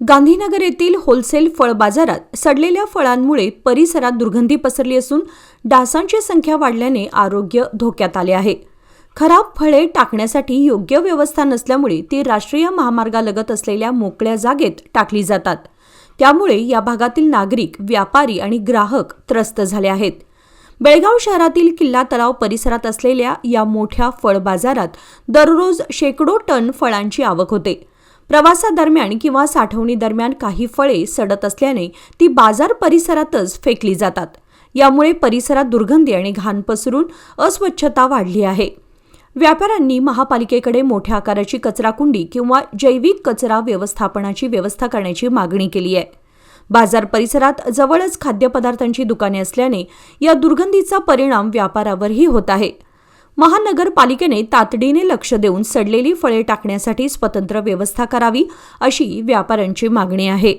गांधीनगर येथील होलसेल फळ बाजारात सडलेल्या फळांमुळे परिसरात दुर्गंधी पसरली असून डासांची संख्या वाढल्याने आरोग्य धोक्यात आले आहे. खराब फळे टाकण्यासाठी योग्य व्यवस्था नसल्यामुळे ती राष्ट्रीय महामार्गालगत असलेल्या मोकळ्या जागेत टाकली जातात. त्यामुळे या भागातील नागरिक व्यापारी आणि ग्राहक त्रस्त झाले आहेत. बेळगाव शहरातील किल्ला तलाव परिसरात असलेल्या या मोठ्या फळ बाजारात दररोज शेकडो टन फळांची आवक होते. प्रवासादरम्यान किंवा साठवणीदरम्यान काही फळे सडत असल्याने ती बाजार परिसरातच फेकली जातात. यामुळे परिसरात दुर्गंधी आणि घाण पसरून अस्वच्छता वाढली आहे. व्यापाऱ्यांनी महापालिकेकडे मोठ्या आकाराची कचराकुंडी किंवा जैविक कचरा व्यवस्थापनाची व्यवस्था करण्याची मागणी केली आहे. बाजार परिसरात जवळच खाद्यपदार्थांची दुकाने असल्याने या दुर्गंधीचा परिणाम व्यापारावरही होत आहे. महानगरपालिकेने तातडीने लक्ष देऊन सडलेली फळे टाकण्यासाठी स्वतंत्र व्यवस्था करावी अशी व्यापाऱ्यांची मागणी आहे.